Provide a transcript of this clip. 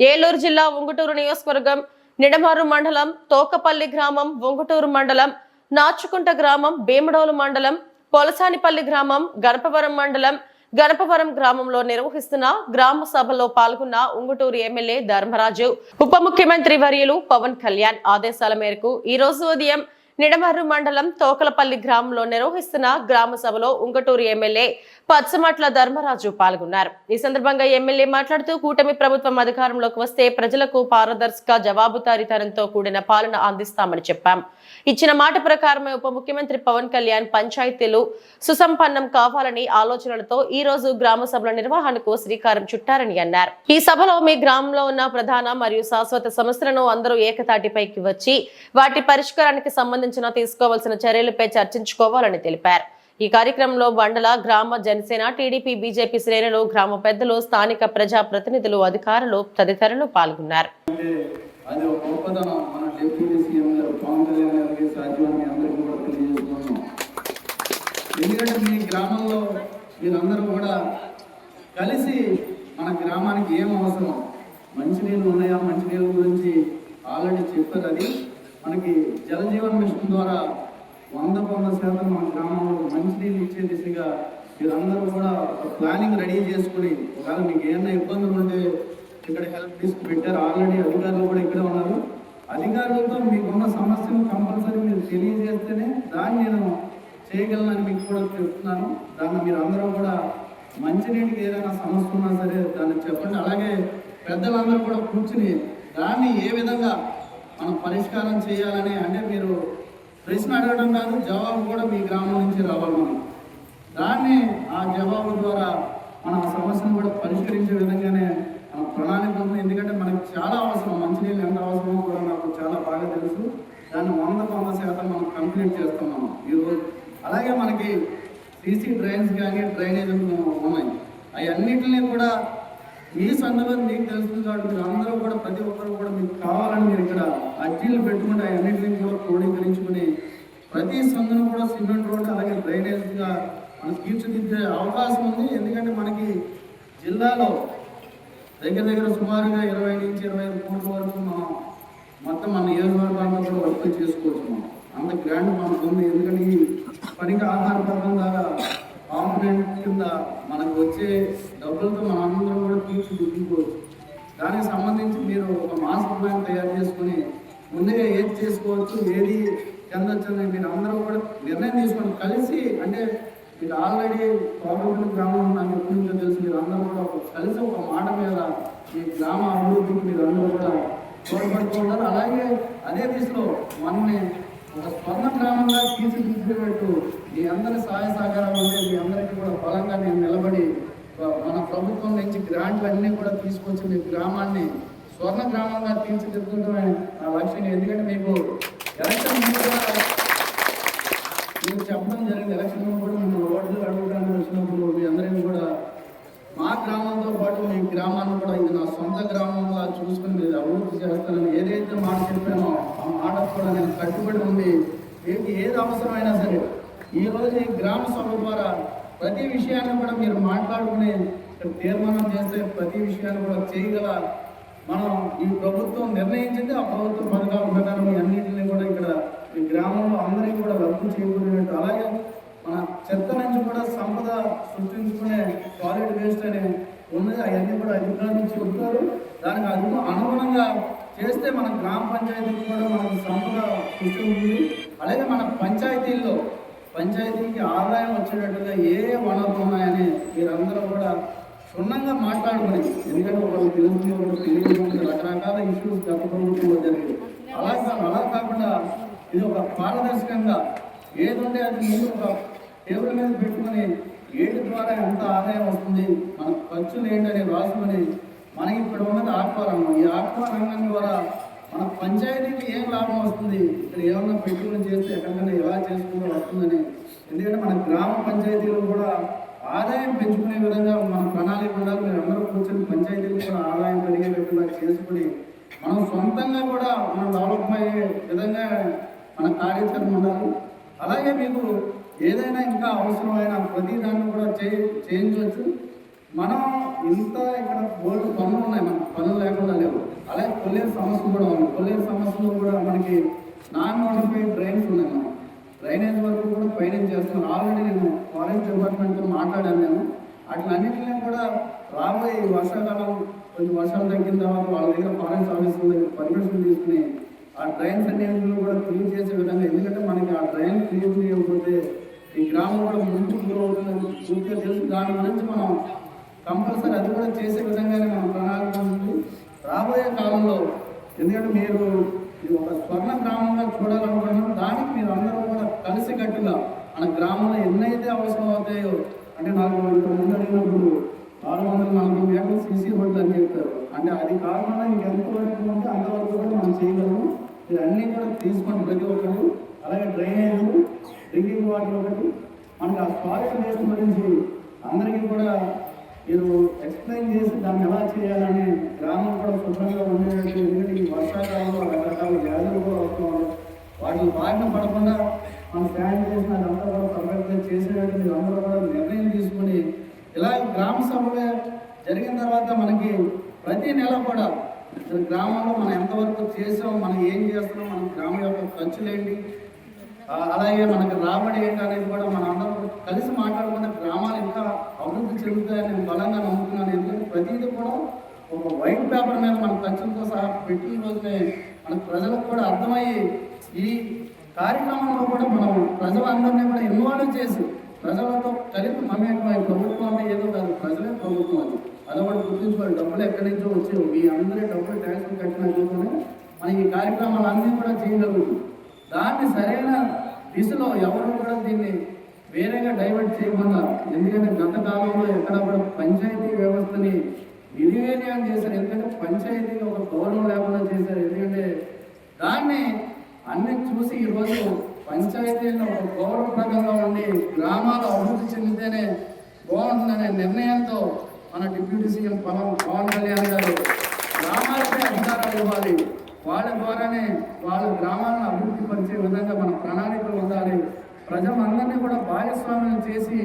ఏలూరు జిల్లా ఉంగుటూరు నియోజకవర్గం నిడమారు మండలం తోకపల్లి గ్రామం ఉంగుటూరు మండలం నాచుకుంట గ్రామం భీమడోలు మండలం పొలసానిపల్లి గ్రామం గణపవరం మండలం గణపవరం గ్రామంలో నిర్వహిస్తున్న గ్రామ సభలో పాల్గొన్న ఉంగుటూరు ఎమ్మెల్యే ధర్మరాజు. ఉప ముఖ్యమంత్రి వర్యులు పవన్ కళ్యాణ్ ఆదేశాల మేరకు ఈ రోజు ఉదయం నిడమర్రు మండలం తోకలపల్లి గ్రామంలో నిర్వహిస్తున్న గ్రామ సభలో ఉంగటూరు ఎమ్మెల్యే పచ్చమట్ల ధర్మరాజు పాల్గొన్నారు. ఈ సందర్భంగా ఎమ్మెల్యే మాట్లాడుతూ కూటమి ప్రభుత్వం అధికారంలోకి వస్తే ప్రజలకు పారదర్శక జవాబుదారీతనంతో కూడిన పాలన అందిస్తామని చెప్పాం. ఇచ్చిన మాట ప్రకారమే ఉప ముఖ్యమంత్రి పవన్ కళ్యాణ్ పంచాయతీలు సుసంపన్నం కావాలని ఆలోచనలతో ఈ రోజు గ్రామ సభల నిర్వహణకు శ్రీకారం చుట్టారని అన్నారు. ఈ సభలో మీ గ్రామంలో ఉన్న ప్రధాన మరియు శాశ్వత సమస్యలను అందరూ ఏకతాటిపైకి వచ్చి వాటి పరిష్కారానికి సంబంధించిన తీసుకోవాల్సిన చర్యలపై చర్చించుకోవాలని తెలిపారు. ఈ కార్యక్రమంలో బండల గ్రామ జనసేన టీడీపీ బీజేపీ శ్రేణులు గ్రామ పెద్దలు స్థానిక ప్రజా ప్రతినిధులు అధికారులు తదితరులు పాల్గొన్నారు. ఎందుకంటే మీ గ్రామంలో మీరందరూ కూడా కలిసి మన గ్రామానికి ఏం అవసరం? మంచినీళ్ళు ఉన్నాయా? మంచినీళ్ళ గురించి ఆల్రెడీ చెప్పారు అది. మనకి జలజీవన్ మిషన్ ద్వారా వంద వంద శాతం మన గ్రామంలో మంచినీళ్ళు ఇచ్చే దిశగా మీరందరూ కూడా ఒక ప్లానింగ్ రెడీ చేసుకుని ఒకవేళ మీకు ఏమైనా ఇబ్బందులు ఉంటే ఇక్కడ హెల్ప్ డెస్క్ పెట్టారు. ఆల్రెడీ అధికారులు కూడా ఇక్కడే ఉన్నారు. అధికారులతో మీకున్న సమస్యను కంపల్సరీ మీరు తెలియజేస్తేనే దాన్ని నేను చేయగలనని మీకు కూడా చెప్తున్నాను. దాన్ని మీరు అందరూ కూడా మంచినీటికి ఏదైనా సమస్య ఉన్నా సరే దాన్ని చెప్పండి. అలాగే పెద్దలందరూ కూడా కూర్చుని దాన్ని ఏ విధంగా మనం పరిష్కారం చేయాలని అంటే మీరు ప్రశ్న అడగడం కాదు జవాబు కూడా మీ గ్రామం నుంచి రావాలి మనం. దాన్ని ఆ జవాబు ద్వారా మన ఆ సమస్యను కూడా పరిష్కరించే విధంగానే మన ప్రణాళిక ఉంది ఎందుకంటే మనకు చాలా అవసరం మంచినీళ్ళు ఎంత అవసరమో కూడా నాకు చాలా బాగా తెలుసు. దాన్ని వంద వంద శాతం మనం కంప్లీట్ చేస్తున్నాం ఈరోజు అలాగే మనకి సీసీ డ్రైన్స్ కానీ డ్రైనేజ్ ఉన్నాయి. అవన్నిటిని కూడా ఈ సందర్భం మీకు తెలుస్తుంది కాబట్టి మీరు అందరూ కూడా ప్రతి ఒక్కరు కూడా మీకు కావాలని మీరు ఇక్కడ అర్జీలు పెట్టుకుంటే అన్నింటినీ కూడా క్రోడీకరించుకుని ప్రతి సందును కూడా సిమెంట్ రోడ్డు అలాగే డ్రైనేజ్గా మనం తీర్చిదిద్దే అవకాశం ఉంది. ఎందుకంటే మనకి జిల్లాలో దగ్గర దగ్గర సుమారుగా ఇరవై నుంచి ఇరవై ఐదు కోట్ల వరకు మనం మొత్తం మన నియోజకవర్గాల్లో కూడా వర్క్ చేసుకోవచ్చు మనం. అంత గ్రాండ్ మనకు ఉంది ఎందుకంటే ఈ పనికి ఆహార పథకం ద్వారా కాంపనెంట్ కింద మనకు వచ్చే డబ్బులతో మన అందరం కూడా తీర్చిదిద్దుకోవచ్చు దానికి సంబంధించి మీరు ఒక మాస్టర్ ప్లాన్ తయారు చేసుకుని ముందుగా ఏది చేసుకోవచ్చు ఏది చెందొచ్చు అని మీరు అందరూ కూడా నిర్ణయం తీసుకొని కలిసి అంటే మీరు ఆల్రెడీ కోపగుంట గ్రామం నాకు ఎప్పటి నుంచో తెలుసు మీరు అందరూ కూడా కలిసి ఒక మాట మీద ఈ గ్రామ అభివృద్ధికి మీరు అందరూ కూడా తోడ్పడుతున్నారు అలాగే అదే దిశలో మనని ఒక స్వర్ణ గ్రామంగా తీర్చిదిద్దేటట్టు మీ అందరి సహాయ సహకారాలు ఉంటే మీ అందరికీ కూడా బలంగా నేను నిలబడి మన ప్రభుత్వం నుంచి గ్రాంట్లు అన్నీ కూడా తీసుకొచ్చి మీ గ్రామాన్ని స్వర్ణ గ్రామంగా తీర్చిదిద్దడమే నా లక్ష్యం ఎందుకంటే మీకు ఎలక్షన్ ముందు చెప్పడం జరిగింది. ఎలక్షన్ కూడా గ్రామాన్ని కూడా ఇది నా సొంత గ్రామంలో చూసుకుని మీరు అభివృద్ధి చేస్తానని ఏదైతే మాట చెప్పానో ఆ మాట కూడా నేను కట్టుబడి ఉంది మీకు ఏది అవసరమైనా సరే ఈరోజు ఈ గ్రామ సభ ద్వారా ప్రతి విషయాన్ని కూడా మీరు మాట్లాడుకుని తీర్మానం చేస్తే ప్రతి విషయాన్ని కూడా చేయగల మనం ఈ ప్రభుత్వం నిర్ణయించింది ఆ ప్రభుత్వ పథకాల ప్రకారం అన్నింటినీ కూడా ఇక్కడ ఈ గ్రామంలో అందరికీ కూడా లబ్ధి చేకూరినట్టు అలాగే మన చెత్త నుంచి కూడా సంపద సృష్టించుకునే సాలిడ్ వేస్ట్ అనే ఉన్నది అవన్నీ కూడా అధికారులు నుంచి చెబుతారు దానికి అను అనుగుణంగా చేస్తే మన గ్రామ పంచాయతీకి కూడా మనకు సంపద కృషి ఉంటుంది. అలాగే మన పంచాయతీల్లో పంచాయతీకి ఆదాయం వచ్చేటట్టుగా ఏ వనరులు ఉన్నాయని మీరందరూ కూడా క్షుణ్ణంగా మాట్లాడుకుని ఎందుకంటే ఒకళ్ళు తెలుగు ఒకరు తెలియదు రకరకాల ఇష్యూస్ గత ప్రభుత్వంలో జరిగింది. అలా అలా కాకుండా ఇది ఒక పారదర్శకంగా ఏదుంటే అది ముందు ఒక టేబుల్ మీద పెట్టుకొని ఏడు ద్వారా ఎంత ఆదాయం వస్తుంది? మన ఖర్చులు ఏంటని రాసుకొని మనకి ఇక్కడ ఉన్నది ఆత్మరంగం. ఈ ఆత్మరంగం ద్వారా మన పంచాయతీకి ఏం లాభం వస్తుంది? ఇక్కడ ఏమన్నా పెట్టుబడి చేస్తే ఎక్కడికైనా ఎలా చేసుకుంటూ వస్తుందని. ఎందుకంటే మన గ్రామ పంచాయతీలు కూడా ఆదాయం పెంచుకునే విధంగా మన ప్రణాళిక ఉండాలి. మీరు అందరూ కూర్చొని పంచాయతీలు కూడా ఆదాయం పెరిగేటట్టుగా చేసుకుని మనం సొంతంగా కూడా మనం డెవలప్ అయ్యే విధంగా మన కార్యక్రమం ఉండాలి. అలాగే మీకు ఏదైనా ఇంకా అవసరమైన ప్రతి దాన్ని కూడా చేయ చేయించవచ్చు. మనం ఇంత ఇక్కడ బోర్డు పనులు ఉన్నాయి మనకు పనులు లేకుండా లేవు. అలాగే కొల్లేరు సమస్య కూడా ఉంది కొల్లేరు సమస్యలో కూడా మనకి నాన్ నోటిఫైడ్ డ్రైన్స్ ఉన్నాయి మనం డ్రైనేజ్ వరకు కూడా పైనేజ్ చేస్తున్నాను ఆల్రెడీ నేను ఫారెస్ట్ డిపార్ట్మెంట్తో మాట్లాడాను నేను. అట్లన్నింటినీ కూడా రాబోయే ఈ వర్షాకాలం కొంచెం వర్షాలు తగ్గిన తర్వాత వాళ్ళ దగ్గర ఫారెస్ట్ ఆఫీసుల దగ్గర పర్మిషన్ తీసుకుని ఆ డ్రైన్స్ అనేవి కూడా క్లీన్ చేసే దాని గురించి మనం కంపల్సరీ అది కూడా చేసే విధంగానే మనం ప్రణాళిక ఉంది. రాబోయే కాలంలో ఎందుకంటే మీరు ఇది ఒక స్వర్ణ గ్రామంగా చూడాలనుకుంటున్నాం దానికి మీరు అందరూ కూడా కలిసికట్టుగా మన గ్రామంలో ఎన్నైతే అవసరం అవుతాయో అంటే నాకు ఇంతకుముందు ముందు అడిగినప్పుడు ఆరు వందల నలభై మేకలు సీసీ రోడ్లు అని చెప్పారు. అంటే అది కాకుండా ఇంకెంత వరకు ఉంటే అంతవరకు కూడా మనం చేయగలము. ఇవన్నీ కూడా తీసుకోండి ప్రతి ఒక్కరు. అలాగే డ్రైనేజ్ డ్రింకింగ్ వాటర్ ఒకటి. మనకి ఆ ఫారెస్ట్ వేస్ట్ గురించి అందరికీ కూడా మీరు ఎక్స్ప్లెయిన్ చేసి దాన్ని ఎలా చేయాలని గ్రామం కూడా శుభ్రంగా ఉండేటట్టు ఎందుకంటే ఈ వర్షాకాలంలో రకరకాల వ్యాధులు కూడా వస్తున్నారు వాటిని బారిన పడకుండా మనం శానిటైజేషన్ అదంతా కూడా పర్ఫెక్ట్గా చేసేటట్టు మీరు అందరూ కూడా నిర్ణయం తీసుకొని ఇలా గ్రామ సభలో జరిగిన తర్వాత మనకి ప్రతి నెల కూడా గ్రామంలో మనం ఎంతవరకు చేసాం మనం ఏం చేస్తున్నాం మన గ్రామం యొక్క ఖర్చులు అలాగే మనకు రాబడి అనేది కూడా మన అందరం కలిసి మాట్లాడుకున్న గ్రామాలు ఇంకా అభివృద్ధి చెందుతాయని నేను బలంగా నమ్ముతున్నాను. ఎందుకంటే ప్రతిదీ కూడా ఒక వైట్ పేపర్ మీద మన ఖర్చులతో సహా పెట్టిన రోజునే మన ప్రజలకు కూడా అర్థమయ్యి ఈ కార్యక్రమంలో కూడా మనం ప్రజలందరినీ కూడా ఇన్వాల్వ్ చేసి ప్రజలతో కలిపి మమేకమై ప్రభుత్వం అంటే ఏదో కాదు ప్రజలే ప్రభుత్వం అది. కూడా గుర్తించుకోవాలి. డబ్బులు ఎక్కడి నుంచో వచ్చేవి. మీ అందరి డబ్బులు ట్యాక్స్ కట్టినట్లుగానే మనం ఈ కార్యక్రమాలు అన్నీ కూడా చేయగలుగుతాం. దాన్ని సరైన దిశలో ఎవరు కూడా దీన్ని వేరేగా డైవర్ట్ చేయకుండా ఎందుకంటే గత కాలంలో ఎక్కడ కూడా పంచాయతీ వ్యవస్థని నిర్వీర్యం చేశారు. ఎందుకంటే పంచాయతీ ఒక గౌరవం లేకుండా చేశారు. ఎందుకంటే దాన్ని అన్ని చూసి ఈరోజు పంచాయతీలను ఒక గౌరవప్రదంగా ఉండి గ్రామాలు అభివృద్ధి చెందితేనే బాగుంటుందనే నిర్ణయంతో మన డిప్యూటీ సీఎం పవన్ పవన్ కళ్యాణ్ గారు గ్రామాలపై అధికారాలు ఇవ్వాలి. వాళ్ళ ద్వారానే వాళ్ళ గ్రామాలను అభివృద్ధి పరిచే విధంగా మన ప్రణాళికలు ఉండాలి. ప్రజలందరినీ కూడా భాగస్వామ్యం చేసి